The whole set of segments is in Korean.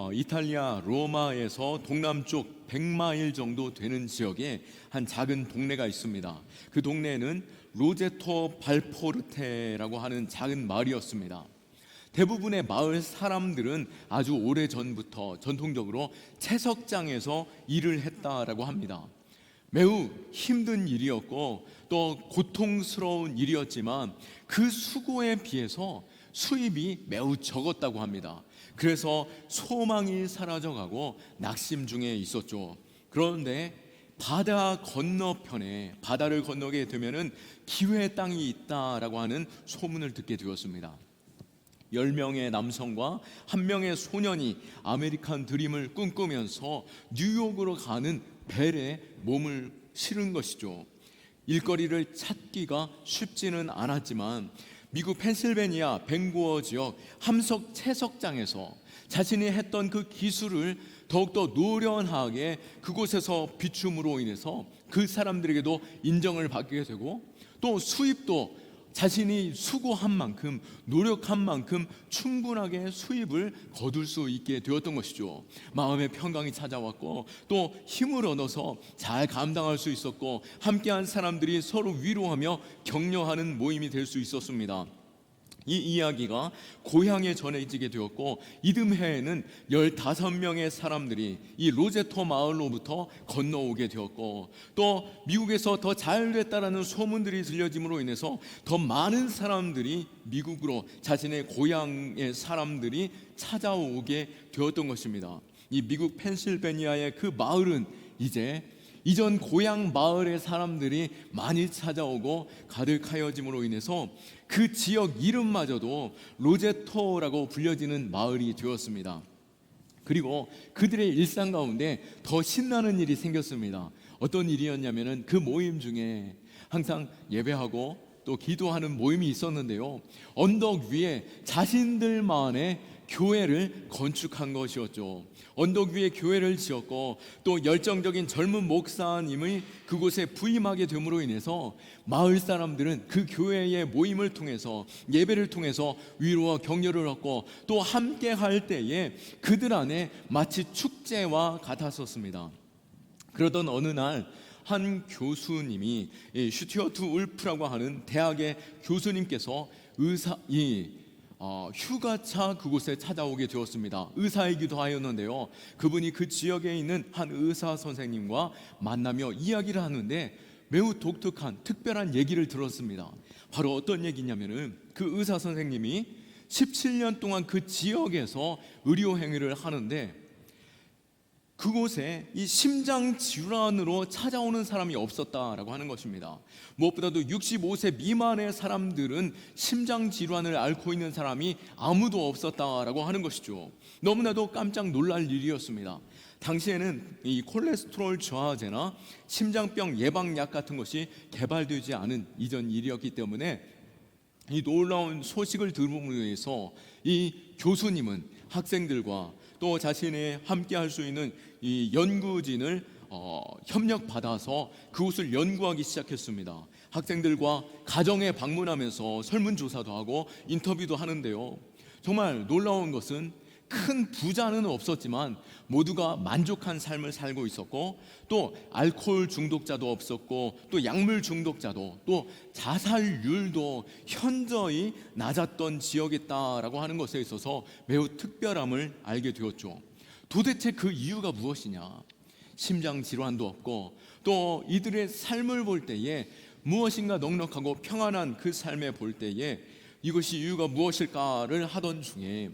어, 이탈리아 로마에서 동남쪽 100마일 정도 되는 지역에 한 작은 동네가 있습니다. 그 동네는 로제토 발포르테라고 하는 작은 마을이었습니다. 대부분의 마을 사람들은 아주 오래 전부터 전통적으로 채석장에서 일을 했다라고 합니다. 매우 힘든 일이었고 또 고통스러운 일이었지만 그 수고에 비해서 수입이 매우 적었다고 합니다. 그래서 소망이 사라져가고 낙심 중에 있었죠. 그런데 바다 건너편에 바다를 건너게 되면은 기회의 땅이 있다라고 하는 소문을 듣게 되었습니다. 10명의 남성과 한 명의 소년이 아메리칸 드림을 꿈꾸면서 뉴욕으로 가는 벨에 몸을 실은 것이죠. 일거리를 찾기가 쉽지는 않았지만 미국 펜실베니아 벤고어 지역 함석 채석장에서 자신이 했던 그 기술을 더욱더 노련하게 그곳에서 비춤으로 인해서 그 사람들에게도 인정을 받게 되고 또 수입도 자신이 수고한 만큼 노력한 만큼 충분하게 수입을 거둘 수 있게 되었던 것이죠. 마음의 평강이 찾아왔고 또 힘을 얻어서 잘 감당할 수 있었고 함께한 사람들이 서로 위로하며 격려하는 모임이 될 수 있었습니다. 이 이야기가 고향에 전해지게 되었고 이듬해에는 15명의 사람들이 이 로제토 마을로부터 건너오게 되었고 또 미국에서 더 잘 됐다라는 소문들이 들려짐으로 인해서 더 많은 사람들이 미국으로 자신의 고향의 사람들이 찾아오게 되었던 것입니다. 이 미국 펜실베니아의 그 마을은 이제 이전 고향 마을의 사람들이 많이 찾아오고 가득하여짐으로 인해서 그 지역 이름마저도 로제토라고 불려지는 마을이 되었습니다. 그리고 그들의 일상 가운데 더 신나는 일이 생겼습니다. 어떤 일이었냐면은 그 모임 중에 항상 예배하고 또 기도하는 모임이 있었는데요. 언덕 위에 자신들만의 교회를 건축한 것이었죠. 언덕 위에 교회를 지었고 또 열정적인 젊은 목사님이 그곳에 부임하게 됨으로 인해서 마을 사람들은 그 교회의 모임을 통해서 예배를 통해서 위로와 격려를 얻고 또 함께 할 때에 그들 안에 마치 축제와 같았었습니다. 그러던 어느 날 한 교수님이 이 슈티어트 울프라고 하는 대학의 교수님께서 의사 이 어, 휴가차 그곳에 찾아오게 되었습니다. 의사이기도 하였는데요. 그분이 그 지역에 있는 한 의사 선생님과 만나며 이야기를 하는데 매우 독특한 특별한 얘기를 들었습니다. 바로 어떤 얘기냐면은 그 의사 선생님이 17년 동안 그 지역에서 의료 행위를 하는데 그곳에 이 심장 질환으로 찾아오는 사람이 없었다라고 하는 것입니다. 무엇보다도 65세 미만의 사람들은 심장 질환을 앓고 있는 사람이 아무도 없었다라고 하는 것이죠. 너무나도 깜짝 놀랄 일이었습니다. 당시에는 이 콜레스테롤 저하제나 심장병 예방약 같은 것이 개발되지 않은 이전 일이었기 때문에 이 놀라운 소식을 들음으로 인해서 이 교수님은 학생들과 또 자신의 함께 할 수 있는 이 연구진을 어, 협력 받아서 그곳을 연구하기 시작했습니다. 학생들과 가정에 방문하면서 설문조사도 하고 인터뷰도 하는데요. 정말 놀라운 것은 큰 부자는 없었지만 모두가 만족한 삶을 살고 있었고 또 알코올 중독자도 없었고 또 약물 중독자도 또 자살률도 현저히 낮았던 지역이었다라고 하는 것에 있어서 매우 특별함을 알게 되었죠. 도대체 그 이유가 무엇이냐? 심장 질환도 없고 또 이들의 삶을 볼 때에 무엇인가 넉넉하고 평안한 그 삶에 볼 때에 이것이 이유가 무엇일까를 하던 중에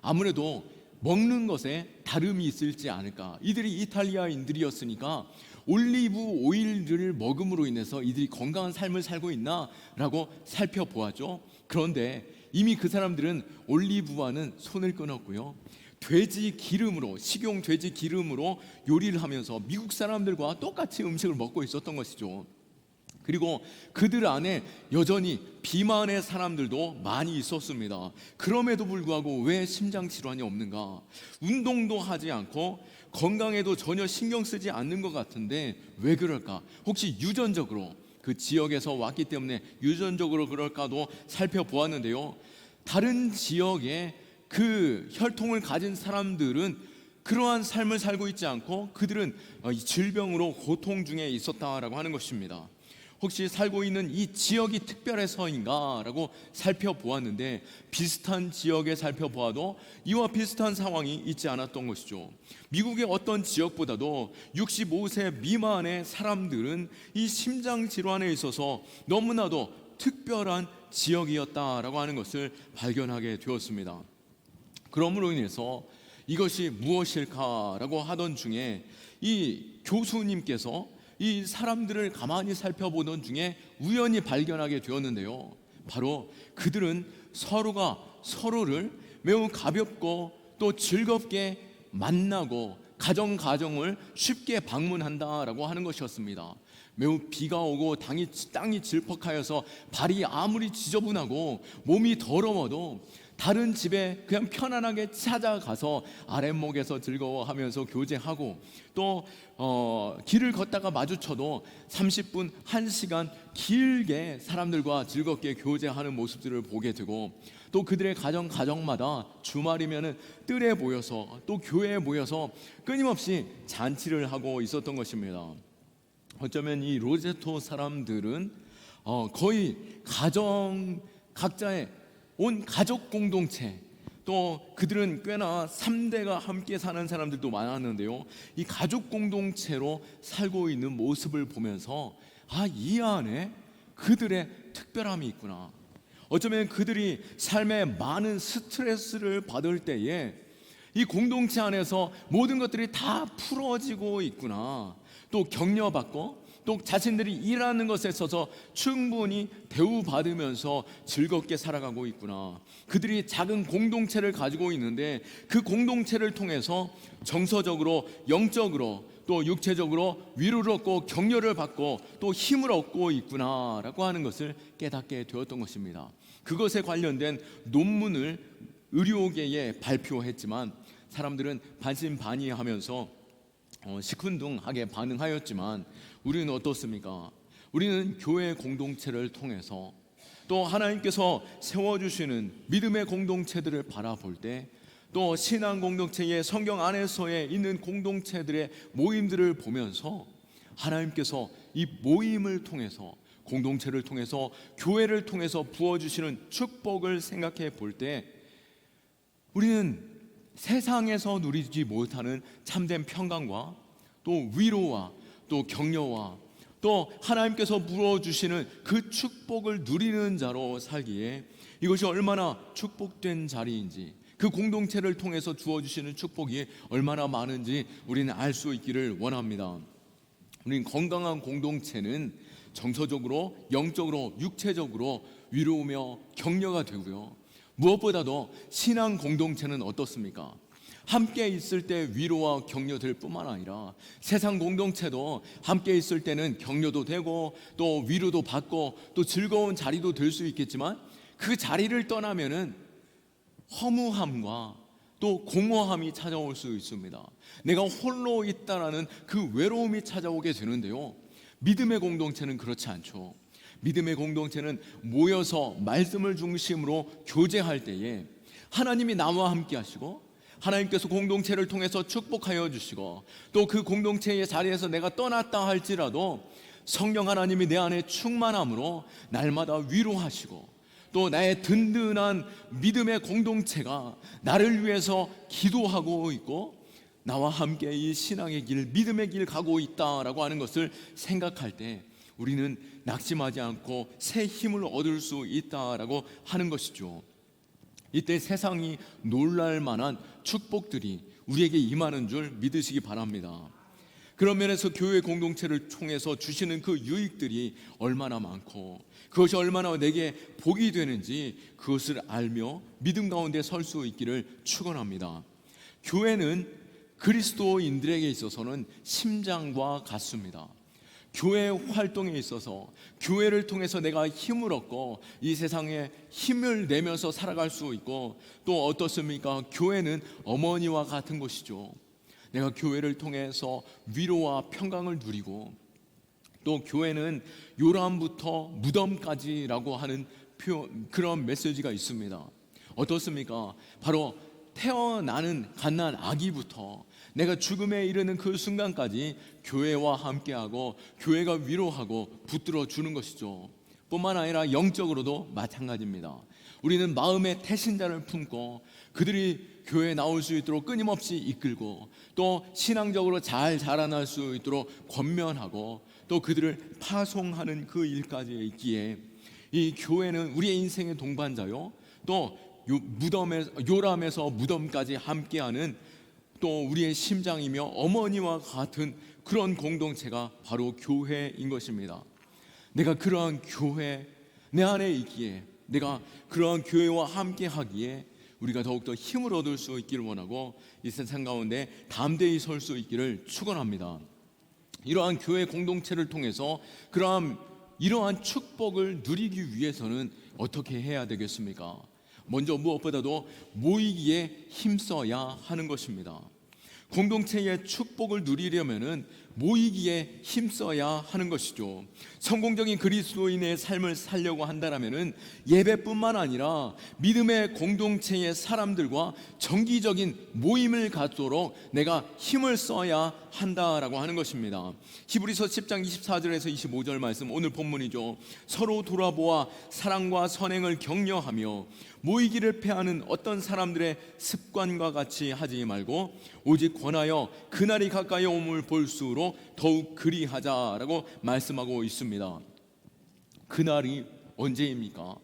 아무래도 먹는 것에 다름이 있을지 않을까. 이들이 이탈리아인들이었으니까 올리브 오일을 먹음으로 인해서 이들이 건강한 삶을 살고 있나라고 살펴보았죠. 그런데 이미 그 사람들은 올리브와는 손을 끊었고요. 돼지 기름으로 식용 돼지 기름으로 요리를 하면서 미국 사람들과 똑같이 음식을 먹고 있었던 것이죠. 그리고 그들 안에 여전히 비만의 사람들도 많이 있었습니다. 그럼에도 불구하고 왜 심장 질환이 없는가? 운동도 하지 않고 건강에도 전혀 신경 쓰지 않는 것 같은데 왜 그럴까? 혹시 유전적으로 그 지역에서 왔기 때문에 유전적으로 그럴까도 살펴보았는데요. 다른 지역에 그 혈통을 가진 사람들은 그러한 삶을 살고 있지 않고 그들은 어, 이 질병으로 고통 중에 있었다라고 하는 것입니다. 혹시 살고 있는 이 지역이 특별해서인가라고 살펴보았는데 비슷한 지역에 살펴보아도 이와 비슷한 상황이 있지 않았던 것이죠. 미국의 어떤 지역보다도 65세 미만의 사람들은 이 심장 질환에 있어서 너무나도 특별한 지역이었다라고 하는 것을 발견하게 되었습니다. 그러므로 인해서 이것이 무엇일까라고 하던 중에 이 교수님께서 이 사람들을 가만히 살펴보던 중에 우연히 발견하게 되었는데요. 바로 그들은 서로가 서로를 매우 가볍고 또 즐겁게 만나고 가정 가정을 쉽게 방문한다라고 하는 것이었습니다. 매우 비가 오고 땅이, 땅이 질퍽하여서 발이 아무리 지저분하고 몸이 더러워도 다른 집에 그냥 편안하게 찾아가서 아랫목에서 즐거워하면서 교제하고 또 어, 길을 걷다가 마주쳐도 30분, 1시간 길게 사람들과 즐겁게 교제하는 모습들을 보게 되고 또 그들의 가정 가정마다 주말이면은 뜰에 모여서 또 교회에 모여서 끊임없이 잔치를 하고 있었던 것입니다. 어쩌면 이 로제토 사람들은 어, 거의 가정 각자의 온 가족 공동체 또 그들은 꽤나 3대가 함께 사는 사람들도 많았는데요. 이 가족 공동체로 살고 있는 모습을 보면서 아, 이 안에 그들의 특별함이 있구나. 어쩌면 그들이 삶에 많은 스트레스를 받을 때에 이 공동체 안에서 모든 것들이 다 풀어지고 있구나. 또 격려받고 또 자신들이 일하는 것에 있어서 충분히 대우받으면서 즐겁게 살아가고 있구나. 그들이 작은 공동체를 가지고 있는데 그 공동체를 통해서 정서적으로, 영적으로, 또 육체적으로 위로를 얻고 격려를 받고 또 힘을 얻고 있구나라고 하는 것을 깨닫게 되었던 것입니다. 그것에 관련된 논문을 의료계에 발표했지만 사람들은 반신반의하면서 어, 시큰둥하게 반응하였지만 우리는 어떻습니까? 우리는 교회 공동체를 통해서 또 하나님께서 세워주시는 믿음의 공동체들을 바라볼 때 또 신앙 공동체의 성경 안에서의 있는 공동체들의 모임들을 보면서 하나님께서 이 모임을 통해서 공동체를 통해서 교회를 통해서 부어주시는 축복을 생각해 볼 때 우리는 세상에서 누리지 못하는 참된 평강과 또 위로와 또 격려와 또 하나님께서 부어주시는 그 축복을 누리는 자로 살기에 이것이 얼마나 축복된 자리인지 그 공동체를 통해서 주어주시는 축복이 얼마나 많은지 우리는 알 수 있기를 원합니다. 우리는 건강한 공동체는 정서적으로, 영적으로, 육체적으로 위로우며 격려가 되고요. 무엇보다도 신앙 공동체는 어떻습니까? 함께 있을 때 위로와 격려될 뿐만 아니라 세상 공동체도 함께 있을 때는 격려도 되고 또 위로도 받고 또 즐거운 자리도 될 수 있겠지만 그 자리를 떠나면은 허무함과 또 공허함이 찾아올 수 있습니다. 내가 홀로 있다라는 그 외로움이 찾아오게 되는데요. 믿음의 공동체는 그렇지 않죠. 믿음의 공동체는 모여서 말씀을 중심으로 교제할 때에 하나님이 나와 함께 하시고 하나님께서 공동체를 통해서 축복하여 주시고 또 그 공동체의 자리에서 내가 떠났다 할지라도 성령 하나님이 내 안에 충만함으로 날마다 위로하시고 또 나의 든든한 믿음의 공동체가 나를 위해서 기도하고 있고 나와 함께 이 신앙의 길, 믿음의 길 가고 있다라고 하는 것을 생각할 때 우리는 낙심하지 않고 새 힘을 얻을 수 있다라고 하는 것이죠. 이때 세상이 놀랄 만한 축복들이 우리에게 임하는 줄 믿으시기 바랍니다. 그런 면에서 교회 공동체를 통해서 주시는 그 유익들이 얼마나 많고 그것이 얼마나 내게 복이 되는지 그것을 알며 믿음 가운데 설 수 있기를 축원합니다. 교회는 그리스도인들에게 있어서는 심장과 같습니다. 교회 활동에 있어서 교회를 통해서 내가 힘을 얻고 이 세상에 힘을 내면서 살아갈 수 있고 또 어떻습니까? 교회는 어머니와 같은 것이죠. 내가 교회를 통해서 위로와 평강을 누리고 또 교회는 요람부터 무덤까지라고 하는 표, 그런 메시지가 있습니다. 어떻습니까? 바로 태어나는 갓난 아기부터 내가 죽음에 이르는 그 순간까지 교회와 함께하고 교회가 위로하고 붙들어 주는 것이죠. 뿐만 아니라 영적으로도 마찬가지입니다. 우리는 마음의 태신자를 품고 그들이 교회에 나올 수 있도록 끊임없이 이끌고 또 신앙적으로 잘 자라날 수 있도록 권면하고 또 그들을 파송하는 그 일까지 있기에 이 교회는 우리의 인생의 동반자요 또 요- 무덤에 요람에서 무덤까지 함께하는 또 우리의 심장이며 어머니와 같은 그런 공동체가 바로 교회인 것입니다. 내가 그러한 교회 내 안에 있기에 내가 그러한 교회와 함께 하기에 우리가 더욱더 힘을 얻을 수 있기를 원하고 이 세상 가운데 담대히 설 수 있기를 축원합니다. 이러한 교회 공동체를 통해서 그러한 이러한 축복을 누리기 위해서는 어떻게 해야 되겠습니까? 먼저 무엇보다도 모이기에 힘써야 하는 것입니다. 공동체의 축복을 누리려면은 모이기에 힘써야 하는 것이죠. 성공적인 그리스도인의 삶을 살려고 한다라면은 예배뿐만 아니라 믿음의 공동체의 사람들과 정기적인 모임을 갖도록 내가 힘을 써야 한다라고 하는 것입니다. 히브리서 10장 24절에서 25절 말씀 오늘 본문이죠. 서로 돌아보아 사랑과 선행을 격려하며 모이기를 패하는 어떤 사람들의 습관과 같이 하지 말고 오직 권하여 그날이 가까이 오물 볼수록 더욱 그리하자라고 말씀하고 있습니다. 그날이 언제입니까?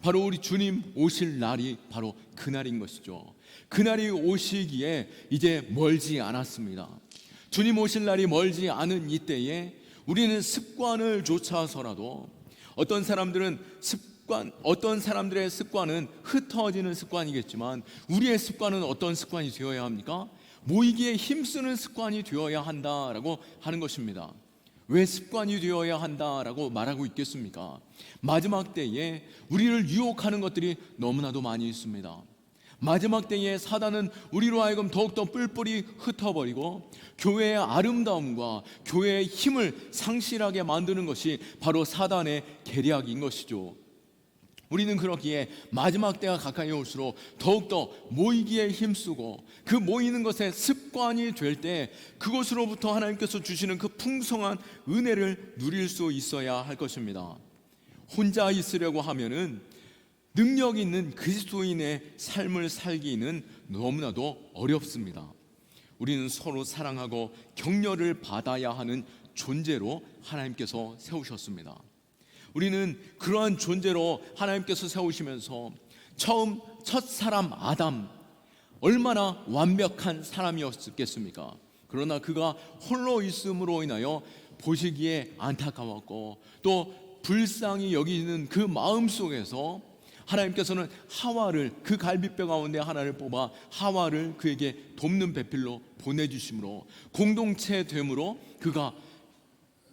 바로 우리 주님 오실 날이 바로 그날인 것이죠. 그날이 오시기에 이제 멀지 않았습니다. 주님 오실 날이 멀지 않은 이때에 우리는 습관을 쫓아서라도 어떤 사람들은 습 관 어떤 사람들의 습관은 흩어지는 습관이겠지만 우리의 습관은 어떤 습관이 되어야 합니까? 모이기에 힘쓰는 습관이 되어야 한다라고 하는 것입니다. 왜 습관이 되어야 한다라고 말하고 있겠습니까? 마지막 때에 우리를 유혹하는 것들이 너무나도 많이 있습니다. 마지막 때에 사단은 우리로 하여금 더욱더 뿔뿔이 흩어버리고 교회의 아름다움과 교회의 힘을 상실하게 만드는 것이 바로 사단의 계략인 것이죠. 우리는 그렇기에 마지막 때가 가까이 올수록 더욱더 모이기에 힘쓰고 그 모이는 것에 습관이 될 때 그것으로부터 하나님께서 주시는 그 풍성한 은혜를 누릴 수 있어야 할 것입니다. 혼자 있으려고 하면은 능력 있는 그리스도인의 삶을 살기는 너무나도 어렵습니다. 우리는 서로 사랑하고 격려를 받아야 하는 존재로 하나님께서 세우셨습니다. 우리는 그러한 존재로 하나님께서 세우시면서 처음 첫 사람 아담 얼마나 완벽한 사람이었겠습니까? 그러나 그가 홀로 있음으로 인하여 보시기에 안타까웠고 또 불쌍히 여기는 그 마음 속에서 하나님께서는 하와를 그 갈비뼈 가운데 하나를 뽑아 하와를 그에게 돕는 배필로 보내주심으로 공동체 됨으로 그가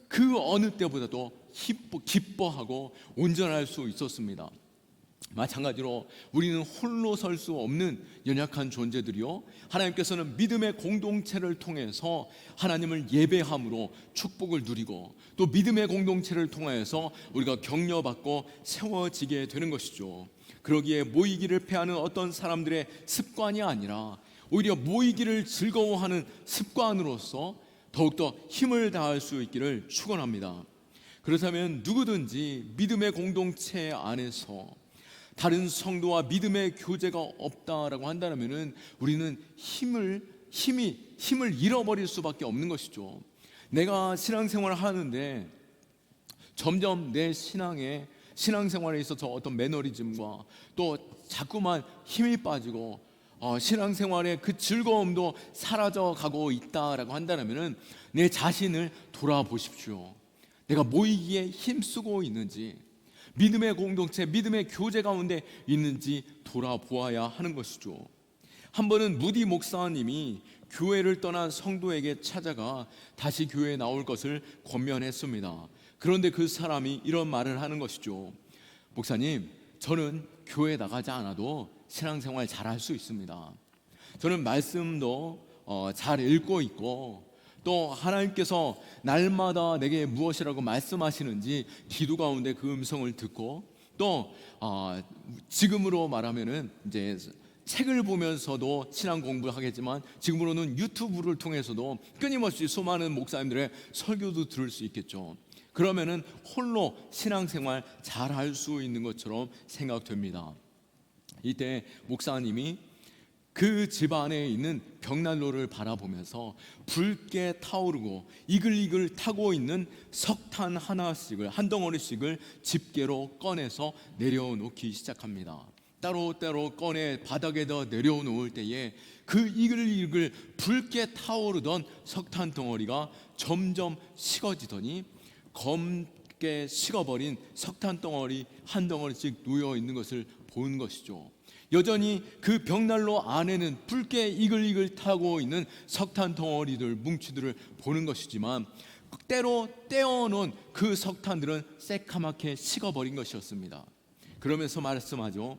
그 어느 때보다도 기뻐 하고 온전할 수 있었습니다. 마찬가지로 우리는 홀로 설 수 없는 연약한 존재들이요. 하나님께서는 믿음의 공동체를 통해서 하나님을 예배함으로 축복을 누리고 또 믿음의 공동체를 통하여서 우리가 격려받고 세워지게 되는 것이죠. 그러기에 모이기를 패하는 어떤 사람들의 습관이 아니라 오히려 모이기를 즐거워하는 습관으로서 더욱더 힘을 다할 수 있기를 축원합니다. 그렇다면 누구든지 믿음의 공동체 안에서 다른 성도와 믿음의 교제가 없다라고 한다면은 우리는 힘을 힘이 힘을 잃어버릴 수밖에 없는 것이죠. 내가 신앙생활을 하는데 점점 내 신앙에 신앙생활에 있어서 어떤 매너리즘과 또 자꾸만 힘이 빠지고 어, 신앙생활의 그 즐거움도 사라져 가고 있다라고 한다면은 내 자신을 돌아보십시오. 내가 모이기에 힘쓰고 있는지 믿음의 공동체, 믿음의 교제 가운데 있는지 돌아보아야 하는 것이죠. 한 번은 무디 목사님이 교회를 떠난 성도에게 찾아가 다시 교회에 나올 것을 권면했습니다. 그런데 그 사람이 이런 말을 하는 것이죠. 목사님, 저는 교회 나가지 않아도 신앙생활 잘할 수 있습니다. 저는 말씀도 어, 잘 읽고 있고 또 하나님께서 날마다 내게 무엇이라고 말씀하시는지 기도 가운데 그 음성을 듣고 또 어, 지금으로 말하면은 이제 책을 보면서도 신앙 공부를 하겠지만 지금으로는 유튜브를 통해서도 끊임없이 수많은 목사님들의 설교도 들을 수 있겠죠. 그러면은 홀로 신앙생활 잘 할 수 있는 것처럼 생각됩니다. 이때 목사님이 그 집안에 있는 벽난로를 바라보면서 붉게 타오르고 이글이글 타고 있는 석탄 하나씩을 한 덩어리씩을 집게로 꺼내서 내려놓기 시작합니다. 따로따로 꺼내 바닥에다 내려놓을 때에 그 이글이글 붉게 타오르던 석탄 덩어리가 점점 식어지더니 검게 식어버린 석탄 덩어리 한 덩어리씩 놓여 있는 것을 본 것이죠. 여전히 그 벽난로 안에는 붉게 이글이글 타고 있는 석탄 덩어리들 뭉치들을 보는 것이지만 때로 떼어놓은 그 석탄들은 새카맣게 식어버린 것이었습니다. 그러면서 말씀하죠.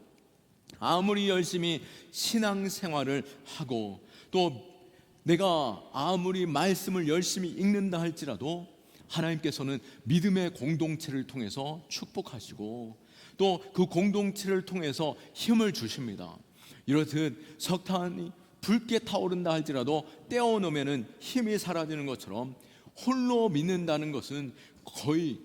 아무리 열심히 신앙생활을 하고 또 내가 아무리 말씀을 열심히 읽는다 할지라도 하나님께서는 믿음의 공동체를 통해서 축복하시고 또 그 공동체를 통해서 힘을 주십니다. 이렇듯 석탄이 붉게 타오른다 할지라도 떼어놓으면 힘이 사라지는 것처럼 홀로 믿는다는 것은 거의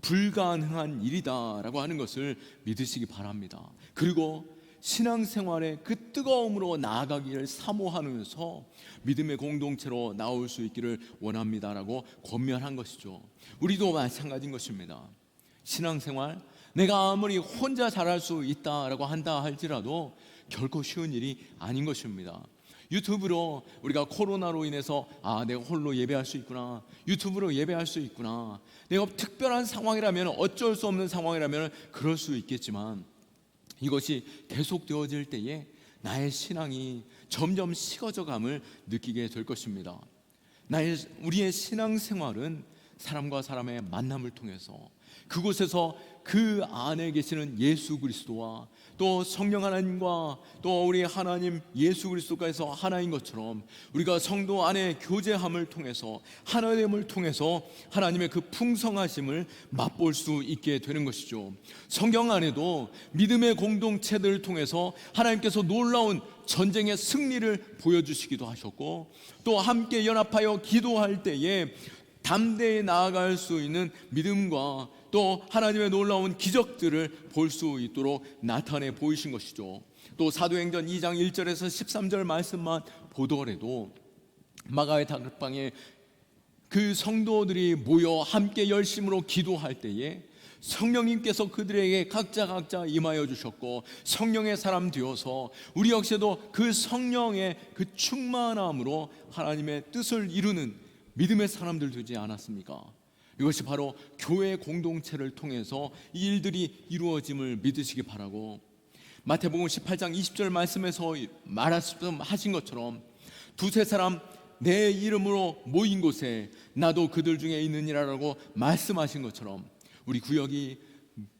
불가능한 일이다라고 하는 것을 믿으시기 바랍니다. 그리고 신앙생활의 그 뜨거움으로 나아가기를 사모하면서 믿음의 공동체로 나올 수 있기를 원합니다라고 권면한 것이죠. 우리도 마찬가지인 것입니다. 신앙생활 내가 아무리 혼자 잘할 수 있다라고 한다 할지라도 결코 쉬운 일이 아닌 것입니다. 유튜브로 우리가 코로나로 인해서 아 내가 홀로 예배할 수 있구나 유튜브로 예배할 수 있구나 내가 특별한 상황이라면 어쩔 수 없는 상황이라면 그럴 수 있겠지만 이것이 계속되어질 때에 나의 신앙이 점점 식어져감을 느끼게 될 것입니다. 나의 우리의 신앙 생활은 사람과 사람의 만남을 통해서 그곳에서 그 안에 계시는 예수 그리스도와 또 성령 하나님과 또 우리 하나님 예수 그리스도께서 하나인 것처럼 우리가 성도 안에 교제함을 통해서 하나됨을 통해서 하나님의 그 풍성하심을 맛볼 수 있게 되는 것이죠. 성경 안에도 믿음의 공동체들을 통해서 하나님께서 놀라운 전쟁의 승리를 보여주시기도 하셨고 또 함께 연합하여 기도할 때에 담대히 나아갈 수 있는 믿음과 또 하나님의 놀라운 기적들을 볼 수 있도록 나타내 보이신 것이죠. 또 사도행전 2장 1절에서 13절 말씀만 보더라도 마가의 다락방에 그 성도들이 모여 함께 열심으로 기도할 때에 성령님께서 그들에게 각자 각자 임하여 주셨고 성령의 사람 되어서 우리 역시도 그 성령의 그 충만함으로 하나님의 뜻을 이루는 믿음의 사람들 되지 않았습니까? 이것이 바로 교회 공동체를 통해서 이 일들이 이루어짐을 믿으시기 바라고 마태복음 18장 20절 말씀에서 말씀하신 것처럼 두세 사람 내 이름으로 모인 곳에 나도 그들 중에 있느니라라고 말씀하신 것처럼 우리 구역이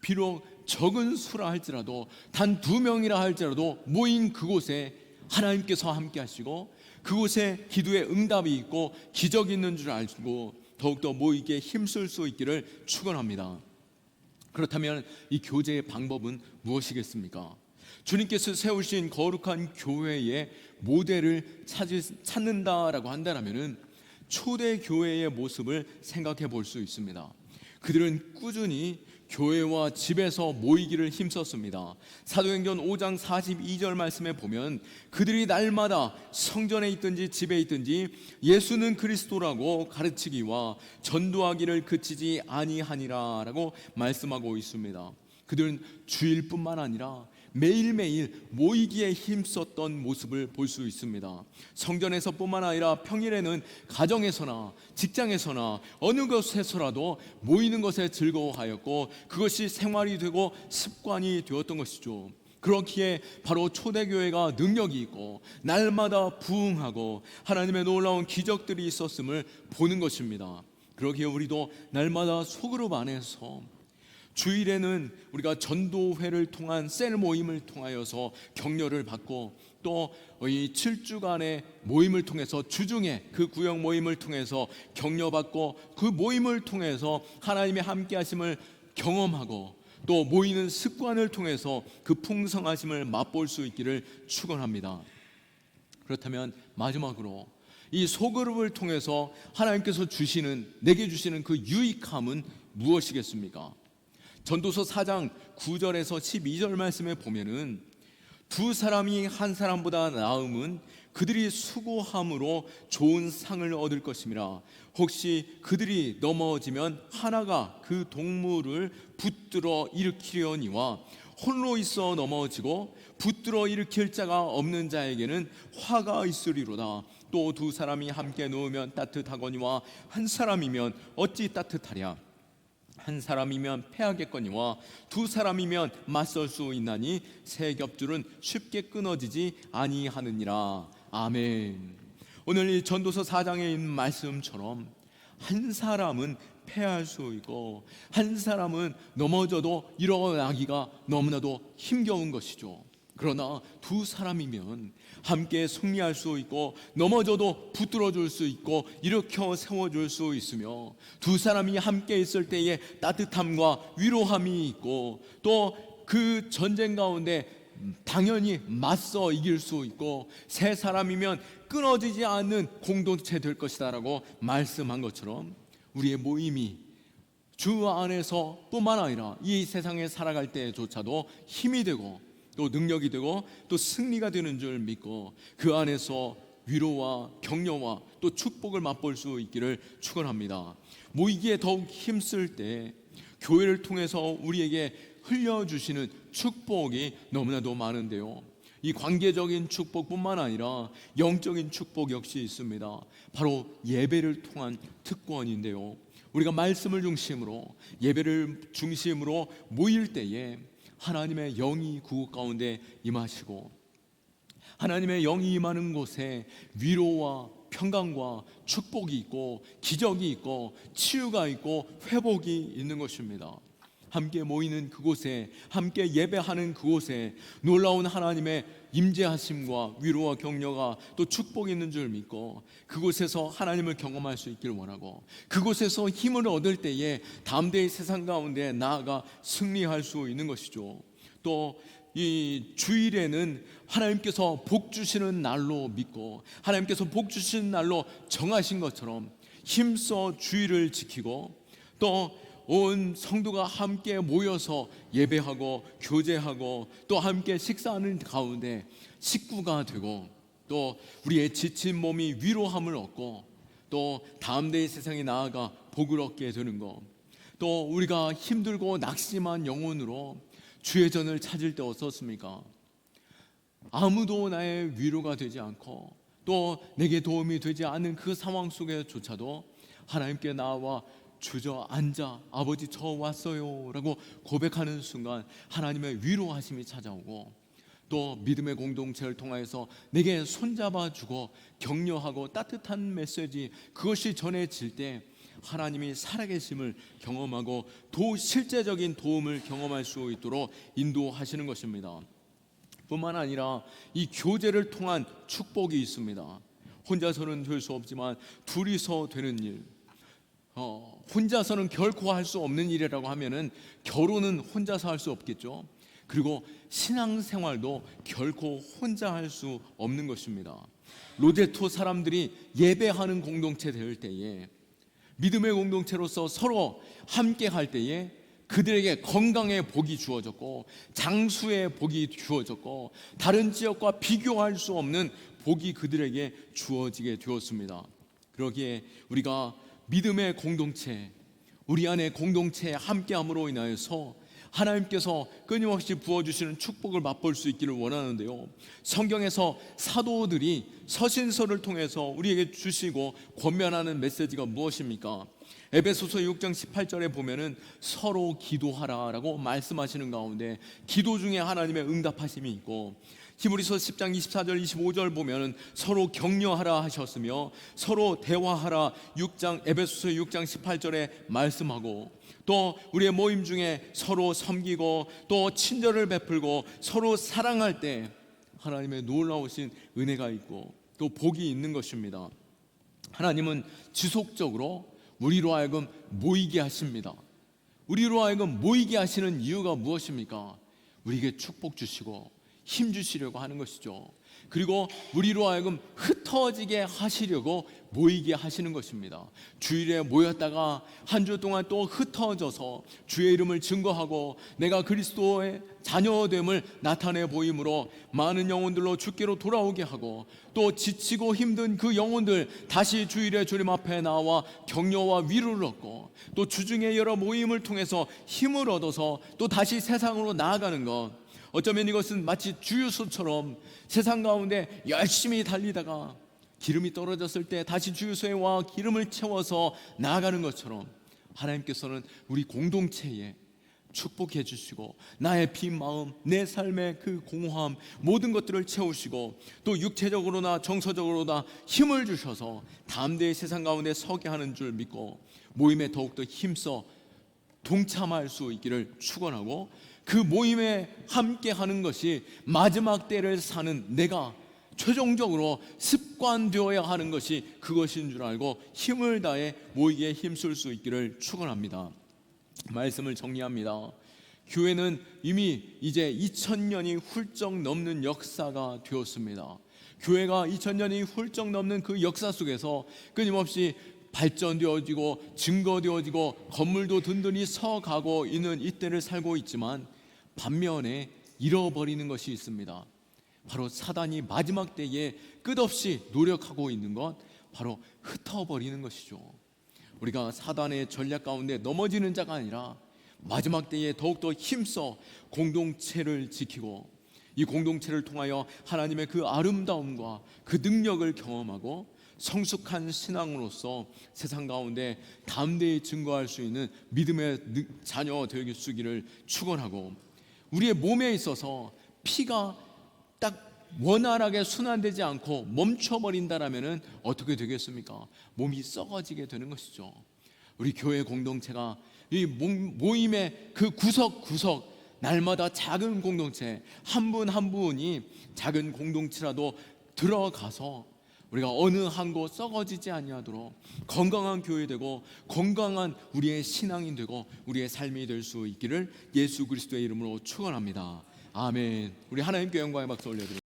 비록 적은 수라 할지라도 단 두 명이라 할지라도 모인 그곳에 하나님께서 함께 하시고 그곳에 기도의 응답이 있고 기적이 있는 줄 알고 더욱더 모이게 힘쓸 수 있기를 축원합니다. 그렇다면 이 교제의 방법은 무엇이겠습니까? 주님께서 세우신 거룩한 교회의 모델을 찾는다라고 한다면은 초대 교회의 모습을 생각해 볼 수 있습니다. 그들은 꾸준히 교회와 집에서 모이기를 힘썼습니다. 사도행전 5장 42절 말씀에 보면 그들이 날마다 성전에 있든지 집에 있든지 예수는 그리스도라고 가르치기와 전도하기를 그치지 아니하니라라고 말씀하고 있습니다. 그들은 주일뿐만 아니라 매일매일 모이기에 힘썼던 모습을 볼 수 있습니다. 성전에서뿐만 아니라 평일에는 가정에서나 직장에서나 어느 곳에서라도 모이는 것에 즐거워하였고 그것이 생활이 되고 습관이 되었던 것이죠. 그렇기에 바로 초대교회가 능력이 있고 날마다 부흥하고 하나님의 놀라운 기적들이 있었음을 보는 것입니다. 그러기에 우리도 날마다 소그룹 안에서 주일에는 우리가 전도회를 통한 셀 모임을 통하여서 격려를 받고 또 이 7주간의 모임을 통해서 주중에 그 구역 모임을 통해서 격려받고 그 모임을 통해서 하나님의 함께 하심을 경험하고 또 모이는 습관을 통해서 그 풍성하심을 맛볼 수 있기를 축원합니다. 그렇다면 마지막으로 이 소그룹을 통해서 하나님께서 주시는 내게 주시는 그 유익함은 무엇이겠습니까? 전도서 4장 9절에서 12절 말씀에 보면은 두 사람이 한 사람보다 나음은 그들이 수고함으로 좋은 상을 얻을 것임이라 혹시 그들이 넘어지면 하나가 그 동물을 붙들어 일으키려니와 홀로 있어 넘어지고 붙들어 일으킬 자가 없는 자에게는 화가 있으리로다. 또 두 사람이 함께 누우면 따뜻하거니와 한 사람이면 어찌 따뜻하랴 한 사람이면 패하겠거니와 두 사람이면 맞설 수 있나니 세 겹줄은 쉽게 끊어지지 아니하느니라 아멘. 오늘 이 전도서 4장에 있는 말씀처럼 한 사람은 패할 수 있고 한 사람은 넘어져도 일어나기가 너무나도 힘겨운 것이죠. 그러나 두 사람이면 함께 승리할 수 있고 넘어져도 붙들어 줄 수 있고 일으켜 세워 줄 수 있으며 두 사람이 함께 있을 때에 따뜻함과 위로함이 있고 또 그 전쟁 가운데 당연히 맞서 이길 수 있고 세 사람이면 끊어지지 않는 공동체 될 것이다라고 말씀한 것처럼 우리의 모임이 주 안에서뿐만 아니라 이 세상에 살아갈 때조차도 힘이 되고 또 능력이 되고 또 승리가 되는 줄 믿고 그 안에서 위로와 격려와 또 축복을 맛볼 수 있기를 축원합니다. 모이기에 더욱 힘쓸 때 교회를 통해서 우리에게 흘려주시는 축복이 너무나도 많은데요. 이 관계적인 축복뿐만 아니라 영적인 축복 역시 있습니다. 바로 예배를 통한 특권인데요. 우리가 말씀을 중심으로 예배를 중심으로 모일 때에 하나님의 영이 그곳 가운데 임하시고 하나님의 영이 임하는 곳에 위로와 평강과 축복이 있고 기적이 있고 치유가 있고 회복이 있는 것입니다. 함께 모이는 그곳에 함께 예배하는 그곳에 놀라운 하나님의 임재하심과 위로와 격려가 또 축복이 있는 줄 믿고 그곳에서 하나님을 경험할 수 있기를 원하고 그곳에서 힘을 얻을 때에 담대히 세상 가운데 나아가 승리할 수 있는 것이죠. 또이 주일에는 하나님께서 복 주시는 날로 믿고 하나님께서 복 주시는 날로 정하신 것처럼 힘써 주일을 지키고 또 온 성도가 함께 모여서 예배하고 교제하고 또 함께 식사하는 가운데 식구가 되고 또 우리의 지친 몸이 위로함을 얻고 또 다음 대의 세상에 나아가 복을 얻게 되는 것. 또 우리가 힘들고 낙심한 영혼으로 주의 전을 찾을 때 어떻습니까? 아무도 나의 위로가 되지 않고 또 내게 도움이 되지 않은 그 상황 속에조차도 하나님께 나와 주저앉아 아버지 저 왔어요 라고 고백하는 순간 하나님의 위로하심이 찾아오고 또 믿음의 공동체를 통하여서 내게 손잡아 주고 격려하고 따뜻한 메시지 그것이 전해질 때 하나님이 살아계심을 경험하고 도 실제적인 도움을 경험할 수 있도록 인도하시는 것입니다. 뿐만 아니라 이 교제를 통한 축복이 있습니다. 혼자서는 될 수 없지만 둘이서 되는 일, 어, 혼자서는 결코 할 수 없는 일이라고 하면은 결혼은 혼자서 할 수 없겠죠. 그리고 신앙생활도 결코 혼자 할 수 없는 것입니다. 로제토 사람들이 예배하는 공동체 될 때에 믿음의 공동체로서 서로 함께 할 때에 그들에게 건강의 복이 주어졌고 장수의 복이 주어졌고 다른 지역과 비교할 수 없는 복이 그들에게 주어지게 되었습니다. 그러기에 우리가 믿음의 공동체, 우리 안에 공동체에 함께함으로 인하여서 하나님께서 끊임없이 부어주시는 축복을 맛볼 수 있기를 원하는데요. 성경에서 사도들이 서신서를 통해서 우리에게 주시고 권면하는 메시지가 무엇입니까? 에베소서 6장 18절에 보면은 서로 기도하라라고 말씀하시는 가운데 기도 중에 하나님의 응답하심이 있고 히브리서 10장 24절 25절 보면은 서로 격려하라 하셨으며 서로 대화하라 6장 에베소서 6장 18절에 말씀하고 또 우리의 모임 중에 서로 섬기고 또 친절을 베풀고 서로 사랑할 때 하나님의 놀라우신 은혜가 있고 또 복이 있는 것입니다. 하나님은 지속적으로 우리로 하여금 모이게 하십니다. 우리로 하여금 모이게 하시는 이유가 무엇입니까? 우리에게 축복 주시고 힘 주시려고 하는 것이죠. 그리고 우리로 하여금 흩어지게 하시려고 모이게 하시는 것입니다. 주일에 모였다가 한 주 동안 또 흩어져서 주의 이름을 증거하고 내가 그리스도의 자녀됨을 나타내 보임으로 많은 영혼들로 주께로 돌아오게 하고 또 지치고 힘든 그 영혼들 다시 주일에 주님 앞에 나와 격려와 위로를 얻고 또 주중의 여러 모임을 통해서 힘을 얻어서 또 다시 세상으로 나아가는 것 어쩌면 이것은 마치 주유소처럼 세상 가운데 열심히 달리다가 기름이 떨어졌을 때 다시 주유소에 와 기름을 채워서 나아가는 것처럼 하나님께서는 우리 공동체에 축복해 주시고 나의 빈 마음, 내 삶의 그 공허함 모든 것들을 채우시고 또 육체적으로나 정서적으로나 힘을 주셔서 담대히 세상 가운데 서게 하는 줄 믿고 모임에 더욱더 힘써 동참할 수 있기를 축원하고 그 모임에 함께 하는 것이 마지막 때를 사는 내가 최종적으로 습관되어야 하는 것이 그것인 줄 알고 힘을 다해 모이기에 힘쓸 수 있기를 축원합니다. 말씀을 정리합니다. 교회는 이미 이제 2000년이 훌쩍 넘는 역사가 되었습니다. 교회가 2000년이 훌쩍 넘는 그 역사 속에서 끊임없이 발전되어지고 증거되어지고 건물도 든든히 서가고 있는 이때를 살고 있지만 반면에 잃어버리는 것이 있습니다. 바로 사단이 마지막 때에 끝없이 노력하고 있는 것 바로 흩어버리는 것이죠. 우리가 사단의 전략 가운데 넘어지는 자가 아니라 마지막 때에 더욱더 힘써 공동체를 지키고 이 공동체를 통하여 하나님의 그 아름다움과 그 능력을 경험하고 성숙한 신앙으로서 세상 가운데 담대히 증거할 수 있는 믿음의 능- 자녀 되길 수기를 축원하고 우리의 몸에 있어서 피가 딱 원활하게 순환되지 않고 멈춰버린다라면은 어떻게 되겠습니까? 몸이 썩어지게 되는 것이죠. 우리 교회 공동체가 이 모- 모임의 그 구석구석 날마다 작은 공동체 한 분한 분이 작은 공동체라도 들어가서 우리가 어느 한 곳 썩어지지 아니하도록 건강한 교회 되고 건강한 우리의 신앙이 되고 우리의 삶이 될 수 있기를 예수 그리스도의 이름으로 축원합니다. 아멘. 우리 하나님께 영광의 박수 올려드립니다.